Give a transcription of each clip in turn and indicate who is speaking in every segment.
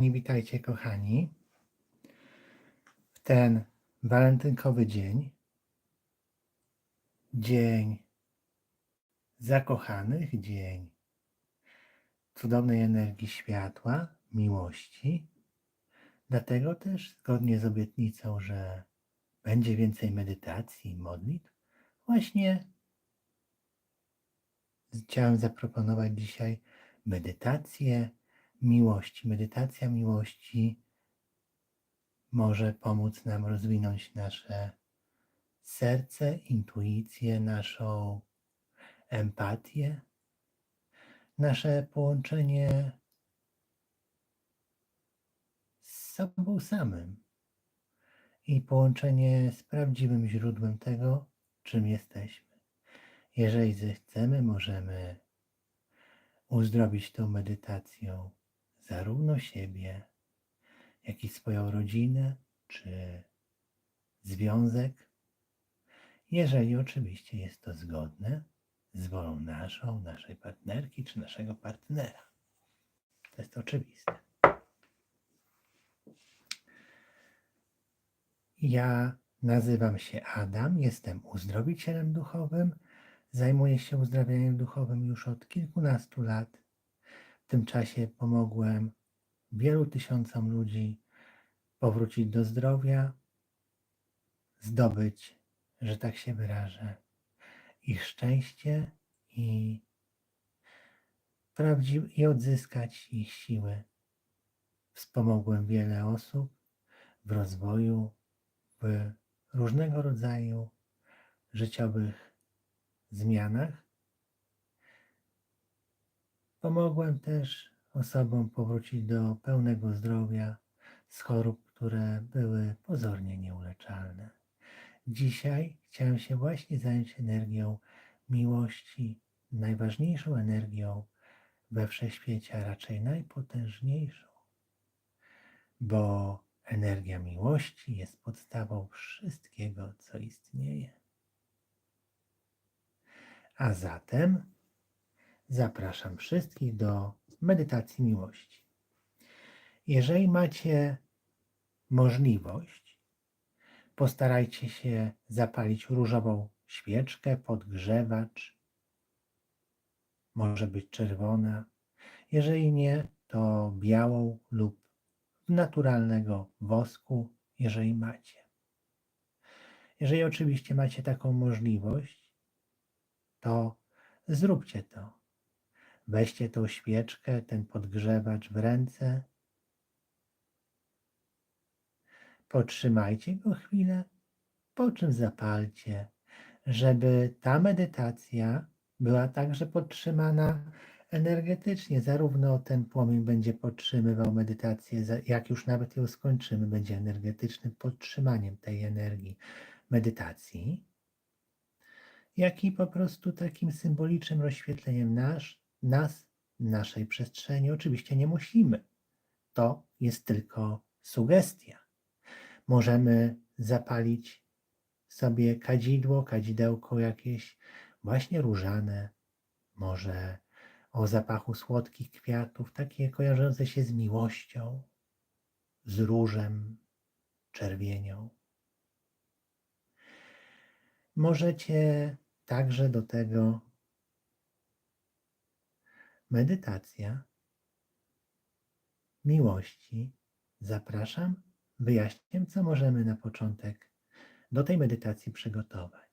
Speaker 1: Witajcie, kochani. W ten walentynkowy dzień, dzień zakochanych, dzień cudownej energii światła, miłości. Dlatego też, zgodnie z obietnicą, że będzie więcej medytacji i modlitw, właśnie chciałem zaproponować dzisiaj medytację miłości. Medytacja miłości może pomóc nam rozwinąć nasze serce, intuicję, naszą empatię, nasze połączenie z sobą samym i połączenie z prawdziwym źródłem tego, czym jesteśmy. Jeżeli zechcemy, możemy uzdrowić tą medytacją zarówno siebie, jak i swoją rodzinę czy związek, jeżeli oczywiście jest to zgodne z wolą naszą, naszej partnerki czy naszego partnera. To jest oczywiste. Ja nazywam się Adam, jestem uzdrowicielem duchowym, zajmuję się uzdrawianiem duchowym już od kilkunastu lat. W tym czasie pomogłem wielu tysiącom ludzi powrócić do zdrowia, zdobyć, że tak się wyrażę, ich szczęście i, i odzyskać ich siły. Wspomogłem wiele osób w rozwoju, w różnego rodzaju życiowych zmianach. Pomogłem też osobom powrócić do pełnego zdrowia z chorób, które były pozornie nieuleczalne. Dzisiaj chciałem się właśnie zająć energią miłości, najważniejszą energią we wszechświecie, a raczej najpotężniejszą, bo energia miłości jest podstawą wszystkiego, co istnieje. A zatem zapraszam wszystkich do medytacji miłości. Jeżeli macie możliwość, postarajcie się zapalić różową świeczkę, podgrzewacz. Może być czerwona. Jeżeli nie, to białą lub naturalnego wosku, jeżeli macie. Jeżeli oczywiście macie taką możliwość, to zróbcie to. Weźcie tą świeczkę, ten podgrzewacz w ręce. Potrzymajcie go chwilę, po czym zapalcie, żeby ta medytacja była także podtrzymana energetycznie. Zarówno ten płomień będzie podtrzymywał medytację, jak już nawet ją skończymy, będzie energetycznym podtrzymaniem tej energii medytacji, jak i po prostu takim symbolicznym rozświetleniem nasz, nas, naszej przestrzeni. Oczywiście nie musimy. To jest tylko sugestia. Możemy zapalić sobie kadzidło, kadzidełko jakieś właśnie różane, może o zapachu słodkich kwiatów, takie kojarzące się z miłością, z różem, czerwienią. Możecie także do tego medytacja miłości. Zapraszam, wyjaśnię, co możemy na początek do tej medytacji przygotować.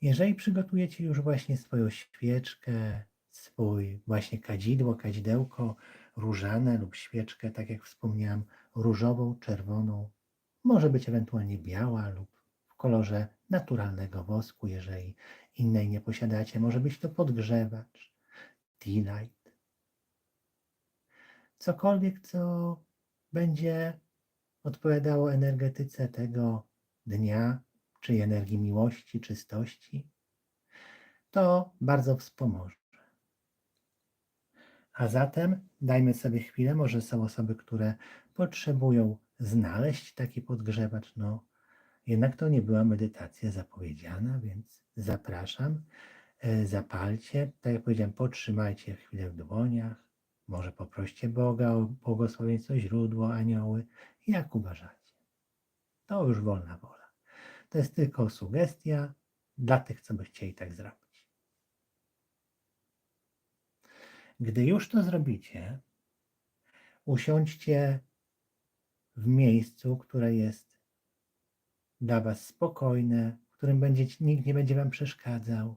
Speaker 1: Jeżeli przygotujecie już właśnie swoją świeczkę, swój właśnie kadzidło, kadzidełko różane lub świeczkę, tak jak wspomniałam, różową, czerwoną, może być ewentualnie biała lub w kolorze naturalnego wosku, jeżeli innej nie posiadacie, może być to podgrzewacz, tea light, cokolwiek, co będzie odpowiadało energetyce tego dnia, czy energii miłości, czystości, to bardzo wspomoże. A zatem dajmy sobie chwilę, może są osoby, które potrzebują znaleźć taki podgrzewacz, no jednak to nie była medytacja zapowiedziana, więc zapraszam, e, zapalcie, tak jak powiedziałem, potrzymajcie chwilę w dłoniach, Może poproście Boga o błogosławieństwo źródło, anioły, jak uważacie. To już wolna wola. To jest tylko sugestia dla tych, co by chcieli tak zrobić. Gdy już to zrobicie, usiądźcie w miejscu, które jest dla Was spokojne, którym będziecie, nikt nie będzie Wam przeszkadzał.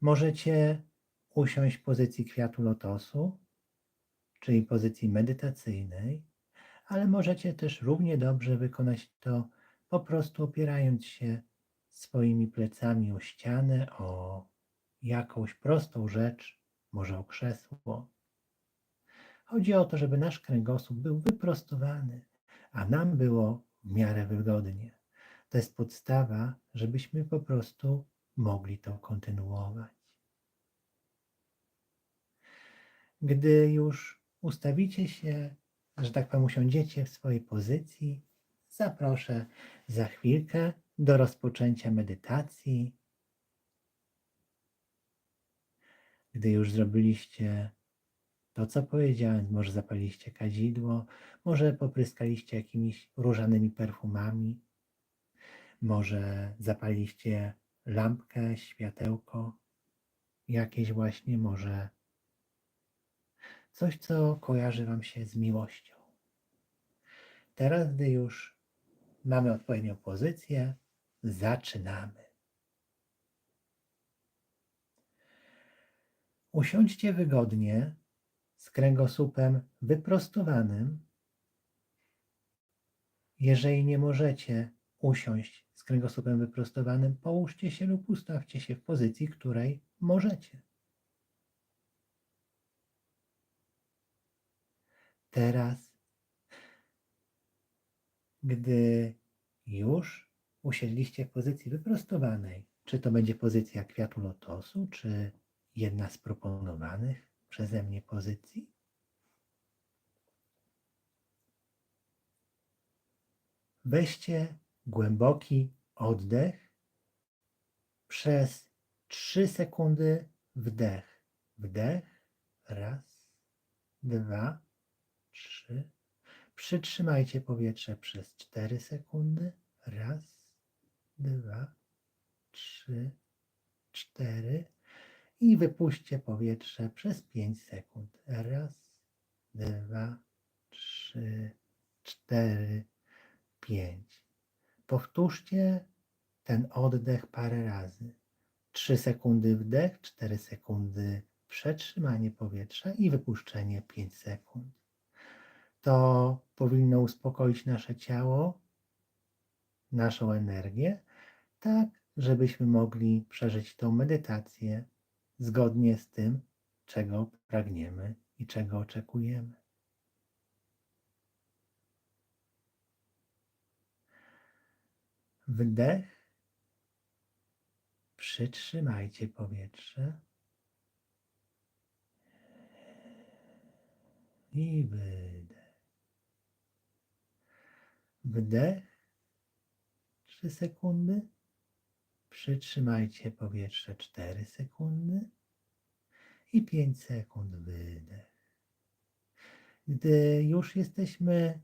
Speaker 1: Możecie usiąść w pozycji kwiatu lotosu, czyli pozycji medytacyjnej, ale możecie też równie dobrze wykonać to po prostu opierając się swoimi plecami o ścianę, o jakąś prostą rzecz, może o krzesło. Chodzi o to, żeby nasz kręgosłup był wyprostowany, a nam było w miarę wygodnie. To jest podstawa, żebyśmy po prostu mogli to kontynuować. Gdy już ustawicie się, że tak powiem, usiądziecie w swojej pozycji, zaproszę za chwilkę do rozpoczęcia medytacji. Gdy już zrobiliście to, co powiedziałem, może zapaliliście kadzidło, może popryskaliście jakimiś różanymi perfumami, może zapaliliście lampkę, światełko, jakieś właśnie, może coś, co kojarzy Wam się z miłością. Teraz, gdy już mamy odpowiednią pozycję, zaczynamy. Usiądźcie wygodnie z kręgosłupem wyprostowanym. Jeżeli nie możecie usiąść z kręgosłupem wyprostowanym, połóżcie się lub ustawcie się w pozycji, której możecie. Teraz, gdy już usiedliście w pozycji wyprostowanej, czy to będzie pozycja kwiatu lotosu, czy jedna z proponowanych przeze mnie pozycji? Weźcie głęboki oddech przez 3 sekundy wdech. Wdech. Raz, dwa, trzy. Przytrzymajcie powietrze przez 4 sekundy. Raz, dwa, trzy, cztery. I wypuśćcie powietrze przez 5 sekund. Raz, dwa, trzy, cztery, pięć. Powtórzcie ten oddech parę razy. 3 sekundy wdech, 4 sekundy przetrzymanie powietrza i wypuszczenie 5 sekund. To powinno uspokoić nasze ciało, naszą energię, tak żebyśmy mogli przeżyć tą medytację zgodnie z tym, czego pragniemy i czego oczekujemy. Wdech. Przytrzymajcie powietrze. I wydech. Wdech. 3 sekundy. Przytrzymajcie powietrze 4 sekundy. I 5 sekund wydech. Gdy już jesteśmy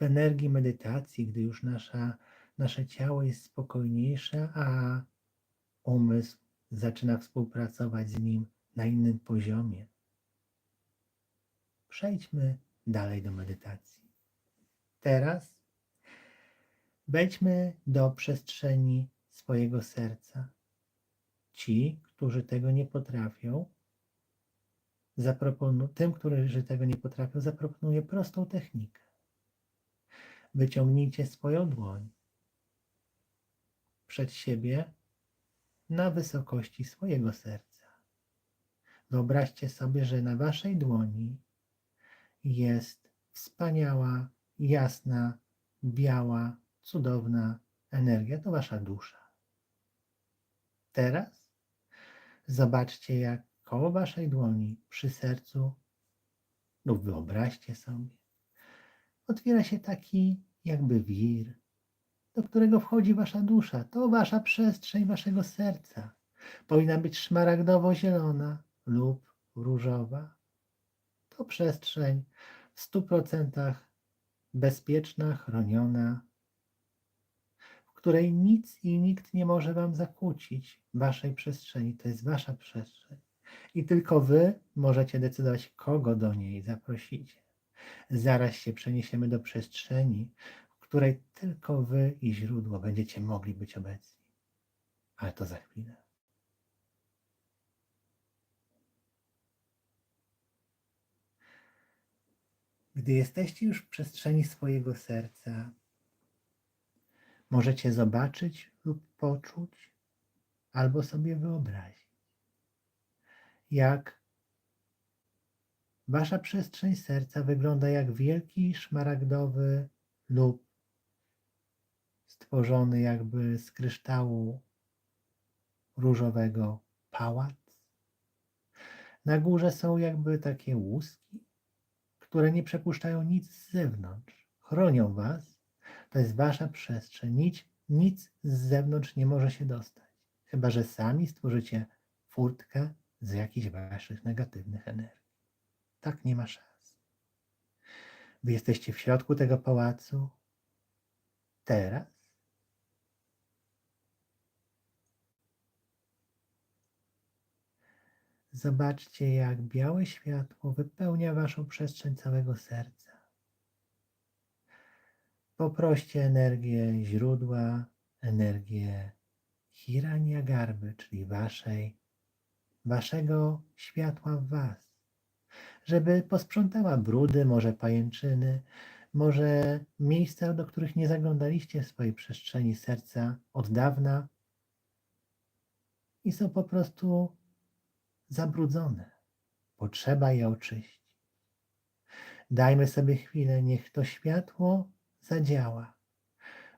Speaker 1: w energii medytacji, gdy już nasza, nasze ciało jest spokojniejsze, a umysł zaczyna współpracować z nim na innym poziomie. Przejdźmy dalej do medytacji. Teraz wejdźmy do przestrzeni swojego serca. Ci, którzy tego nie potrafią, zaproponu- tym, którzy tego nie potrafią, zaproponuję prostą technikę wyciągnijcie swoją dłoń przed siebie na wysokości swojego serca. Wyobraźcie sobie, że na waszej dłoni jest wspaniała, jasna, biała, cudowna energia. To wasza dusza. Teraz zobaczcie, jak koło waszej dłoni przy sercu, lub wyobraźcie sobie, otwiera się taki jakby wir, do którego wchodzi wasza dusza. To wasza przestrzeń waszego serca. Powinna być szmaragdowo-zielona, lub różowa to przestrzeń w 100% bezpieczna, chroniona, w której nic i nikt nie może Wam zakłócić Waszej przestrzeni. To jest Wasza przestrzeń. I tylko Wy możecie decydować, kogo do niej zaprosicie. Zaraz się przeniesiemy do przestrzeni, w której tylko Wy i źródło będziecie mogli być obecni. Ale to za chwilę. Gdy jesteście już w przestrzeni swojego serca, możecie zobaczyć lub poczuć, albo sobie wyobrazić, jak wasza przestrzeń serca wygląda jak wielki szmaragdowy lub stworzony jakby z kryształu różowego pałac. Na górze są jakby takie łuski, które nie przepuszczają nic z zewnątrz. Chronią was. To jest wasza przestrzeń. Nic, nic z zewnątrz nie może się dostać. Chyba, że sami stworzycie furtkę z jakichś waszych negatywnych energii. Tak nie ma szans. Wy jesteście w środku tego pałacu. Teraz Zobaczcie, jak białe światło wypełnia waszą przestrzeń całego serca. Poproście energię źródła, energię Hirania Garby, czyli waszej, waszego światła w was, żeby posprzątała brudy, może pajęczyny, może miejsca, do których nie zaglądaliście w swojej przestrzeni serca od dawna i są po prostu zabrudzone. Potrzeba je oczyścić. Dajmy sobie chwilę, niech to światło zadziała.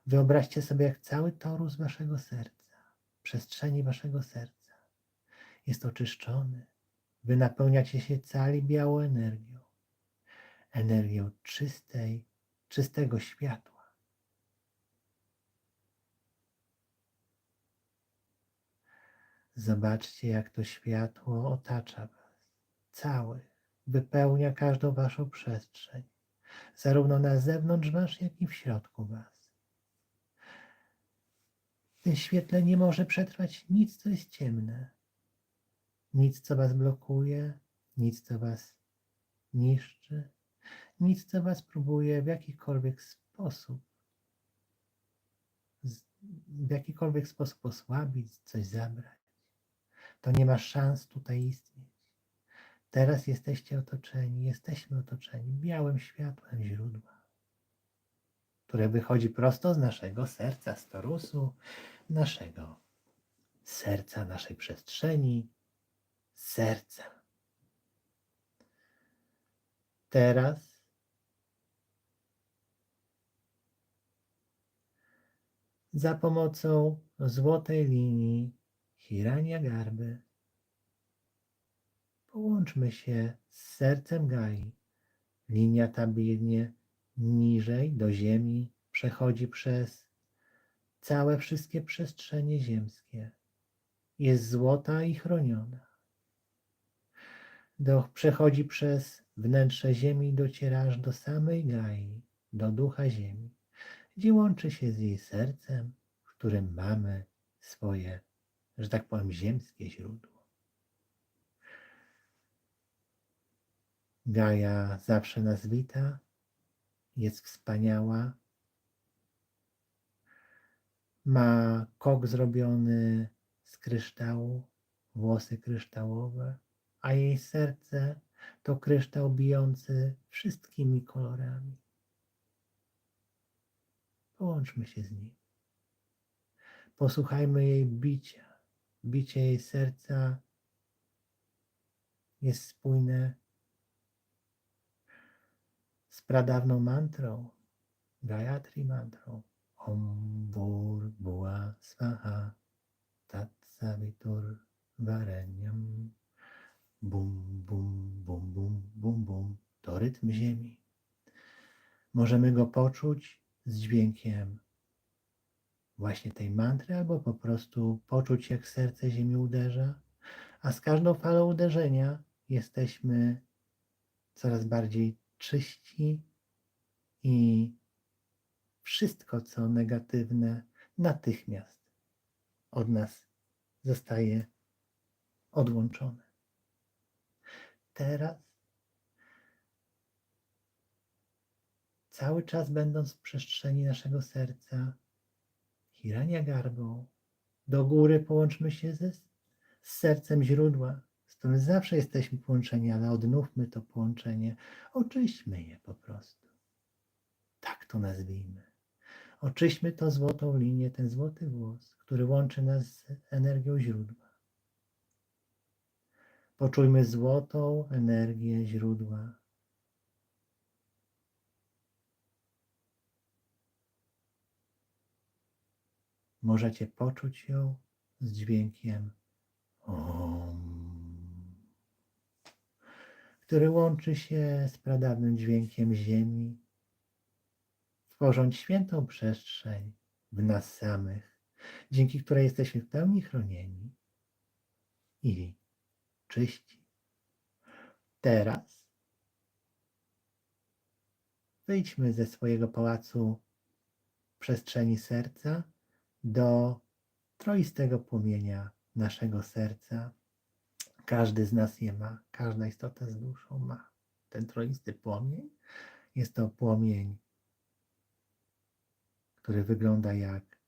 Speaker 1: Wyobraźcie sobie, jak cały torus waszego serca, przestrzeni waszego serca jest oczyszczony. Wy napełniacie się cali białą energią, energią czystej, czystego światła. Zobaczcie, jak to światło otacza Was, cały, wypełnia każdą Waszą przestrzeń, zarówno na zewnątrz Was, jak i w środku Was. W tym świetle nie może przetrwać nic, co jest ciemne, nic, co Was blokuje, nic, co Was niszczy, nic, co Was próbuje w jakikolwiek sposób w jakikolwiek sposób osłabić, coś zabrać to nie ma szans tutaj istnieć. Teraz jesteście otoczeni, jesteśmy otoczeni białym światłem źródła, które wychodzi prosto z naszego serca, z torusu, naszego serca, naszej przestrzeni, serca. Teraz za pomocą złotej linii Hirania Garby. Połączmy się z sercem Gai. Linia ta biegnie niżej do ziemi, przechodzi przez całe wszystkie przestrzenie ziemskie. Jest złota i chroniona. Do, przechodzi przez wnętrze ziemi i dociera aż do samej Gai, do ducha ziemi, gdzie łączy się z jej sercem, w którym mamy swoje że tak powiem, ziemskie źródło. Gaja zawsze nas wita, jest wspaniała. Ma kok zrobiony z kryształu, włosy kryształowe, a jej serce to kryształ bijący wszystkimi kolorami. Połączmy się z nim. Posłuchajmy jej bicia bicie jej serca jest spójne z pradawną mantrą, Gayatri mantrą. Om Bur Bua Swaha Tat Savitur Varenyam Bum, bum, bum, bum, bum, bum. To rytm ziemi. Możemy go poczuć z dźwiękiem właśnie tej mantry, albo po prostu poczuć, jak serce ziemi uderza, A z każdą falą uderzenia jesteśmy coraz bardziej czyści i wszystko, co negatywne, natychmiast od nas zostaje odłączone. Teraz, cały czas będąc w przestrzeni naszego serca, Hirania garbą, do góry połączmy się ze, z sercem źródła, z którym zawsze jesteśmy połączeni, ale odnówmy to połączenie, oczyśćmy je po prostu. Tak to nazwijmy. Oczyśćmy to złotą linię, ten złoty włos, który łączy nas z energią źródła. Poczujmy złotą energię źródła. Możecie poczuć ją z dźwiękiem OM, który łączy się z pradawnym dźwiękiem ziemi, tworząc świętą przestrzeń w nas samych, dzięki której jesteśmy w pełni chronieni i czyści. Teraz wyjdźmy ze swojego pałacu przestrzeni serca do troistego płomienia naszego serca. Każdy z nas je ma, każda istota z duszą ma ten troisty płomień. Jest to płomień, który wygląda jak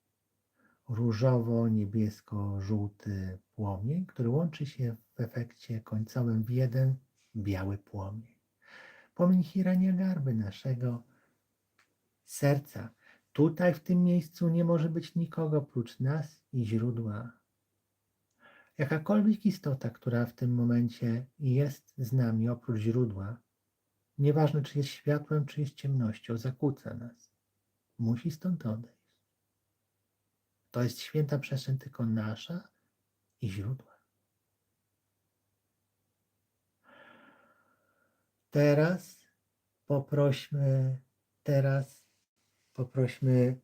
Speaker 1: różowo-niebiesko-żółty płomień, który łączy się w efekcie końcowym w jeden biały płomień. Płomień Hirania Garby, naszego serca. Tutaj, w tym miejscu, nie może być nikogo prócz nas i źródła. Jakakolwiek istota, która w tym momencie jest z nami oprócz źródła, nieważne czy jest światłem, czy jest ciemnością, zakłóca nas. Musi stąd odejść. To jest święta przestrzeń tylko nasza i źródła. Teraz poprośmy, teraz poprośmy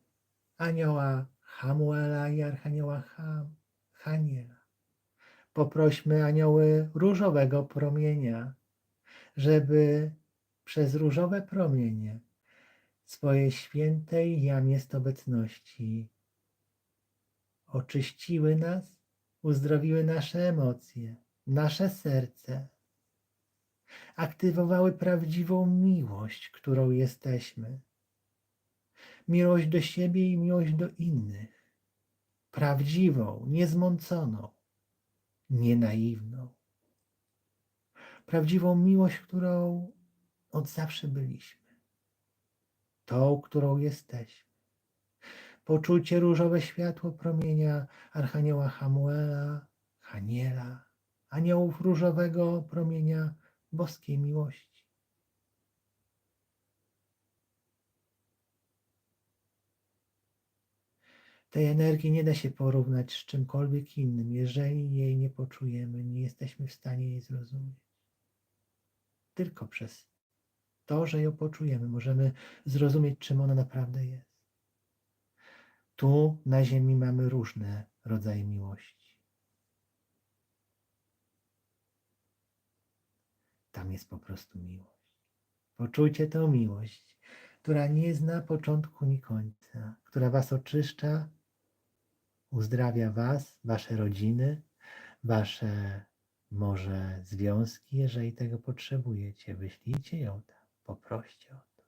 Speaker 1: anioła Hamuela i archanioła Ham, Haniela. Poprośmy anioły różowego promienia, żeby przez różowe promienie swojej świętej jamiest obecności oczyściły nas, uzdrowiły nasze emocje, nasze serce, aktywowały prawdziwą miłość, którą jesteśmy. Miłość do siebie i miłość do innych. Prawdziwą, niezmąconą, nienaiwną. Prawdziwą miłość, którą od zawsze byliśmy. Tą, którą jesteśmy. Poczujcie różowe światło promienia Archanioła Hamuela, Haniela, aniołów różowego promienia boskiej miłości. Tej energii nie da się porównać z czymkolwiek innym, jeżeli jej nie poczujemy, nie jesteśmy w stanie jej zrozumieć. Tylko przez to, że ją poczujemy, możemy zrozumieć, czym ona naprawdę jest. Tu na Ziemi mamy różne rodzaje miłości. Tam jest po prostu miłość. Poczujcie tę miłość, która nie zna początku ni końca, która Was oczyszcza, uzdrawia Was, Wasze rodziny, Wasze może związki, jeżeli tego potrzebujecie. Wyślijcie ją tam, poproście o to.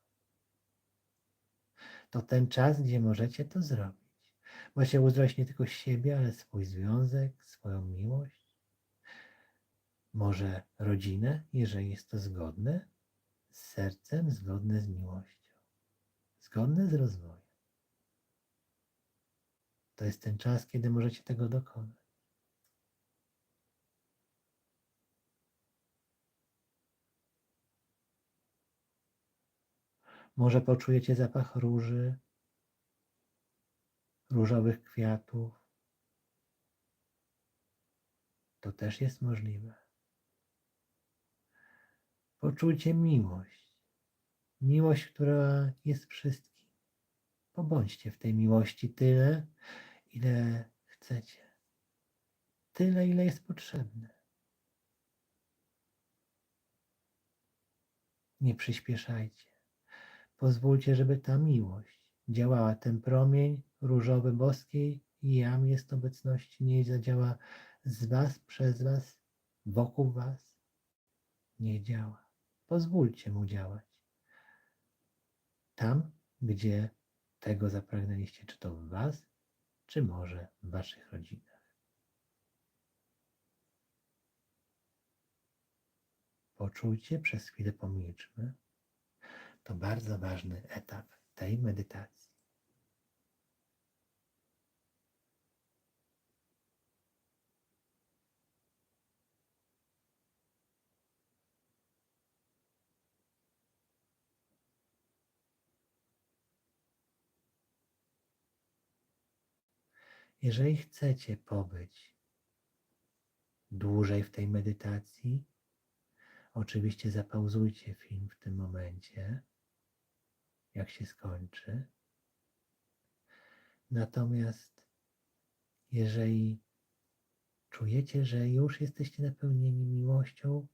Speaker 1: To ten czas, gdzie możecie to zrobić. Możecie uzdrowić nie tylko siebie, ale swój związek, swoją miłość, może rodzinę, jeżeli jest to zgodne z sercem, zgodne z miłością, zgodne z rozwojem. To jest ten czas, kiedy możecie tego dokonać. Może poczujecie zapach róży, różowych kwiatów. To też jest możliwe. Poczujcie miłość. Miłość, która jest wszystkim. Pobądźcie w tej miłości tyle, ile chcecie. Tyle, ile jest potrzebne. Nie przyspieszajcie. Pozwólcie, żeby ta miłość działała. Ten promień różowy boskiej i jam jest obecności. Niech zadziała z was, przez was, wokół was. Nie działa. Pozwólcie mu działać. Tam, gdzie tego zapragnęliście, czy to w Was, czy może w Waszych rodzinach. Poczujcie, przez chwilę pomilczmy. To bardzo ważny etap tej medytacji. Jeżeli chcecie pobyć dłużej w tej medytacji, oczywiście zapauzujcie film w tym momencie, jak się skończy. Natomiast jeżeli czujecie, że już jesteście napełnieni miłością,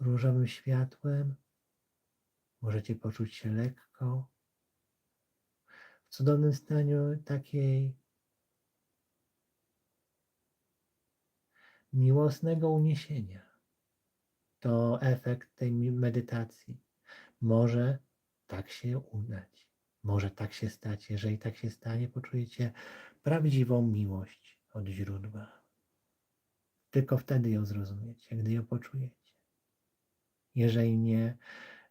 Speaker 1: różowym światłem, możecie poczuć się lekko, w cudownym stanie takiej miłosnego uniesienia. To efekt tej medytacji. Może tak się udać. Może tak się stać. Jeżeli tak się stanie, poczujecie prawdziwą miłość od źródła. Tylko wtedy ją zrozumiecie, gdy ją poczujecie. Jeżeli nie,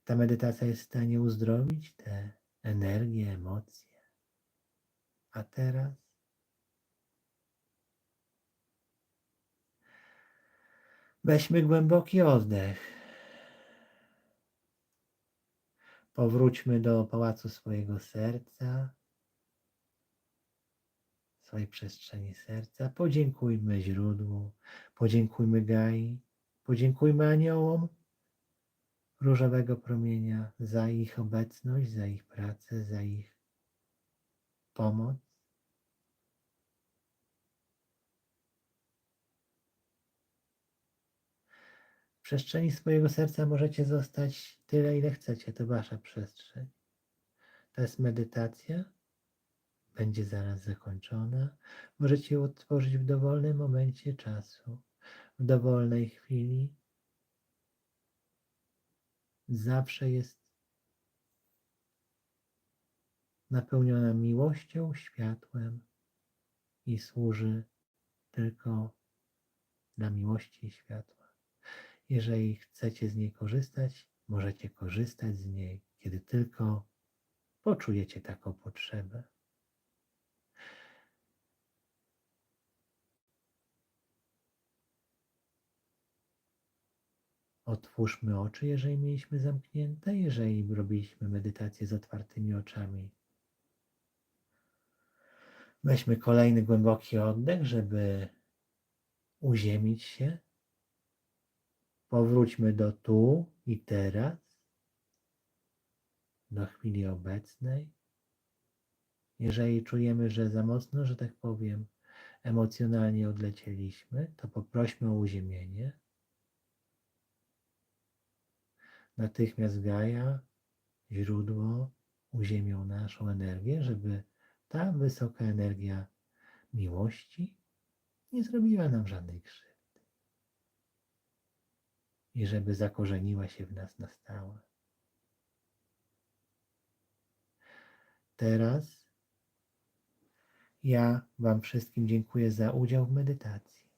Speaker 1: ta medytacja jest w stanie uzdrowić te energie, emocje. A teraz weźmy głęboki oddech. Powróćmy do pałacu swojego serca, swojej przestrzeni serca. Podziękujmy źródłu, podziękujmy Gai, podziękujmy aniołom różowego promienia za ich obecność, za ich pracę, za ich pomoc. Przestrzeni swojego serca możecie zostać tyle, ile chcecie. To wasza przestrzeń. To jest medytacja. Będzie zaraz zakończona. Możecie ją otworzyć w dowolnym momencie czasu, w dowolnej chwili. Zawsze jest napełniona miłością, światłem i służy tylko dla miłości i światła. Jeżeli chcecie z niej korzystać, możecie korzystać z niej, kiedy tylko poczujecie taką potrzebę. Otwórzmy oczy, jeżeli mieliśmy zamknięte, jeżeli robiliśmy medytację z otwartymi oczami. Weźmy kolejny głęboki oddech, żeby uziemić się Powróćmy do tu i teraz, do chwili obecnej. Jeżeli czujemy, że za mocno, że tak powiem, emocjonalnie odlecieliśmy, to poprośmy o uziemienie. Natychmiast Gaja, źródło, uziemią naszą energię, żeby ta wysoka energia miłości nie zrobiła nam żadnej krzywdy i żeby zakorzeniła się w nas na stałe. Teraz ja Wam wszystkim dziękuję za udział w medytacji.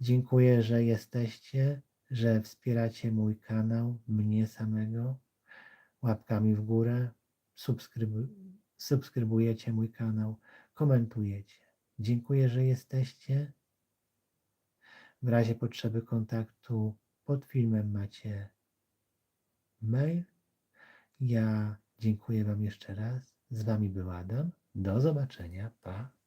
Speaker 1: Dziękuję, że jesteście, że wspieracie mój kanał, mnie samego, łapkami w górę, subskrybu subskrybujecie mój kanał, komentujecie. Dziękuję, że jesteście w razie potrzeby kontaktu pod filmem macie mail. Ja dziękuję Wam jeszcze raz. Z Wami był Adam. Do zobaczenia. Pa.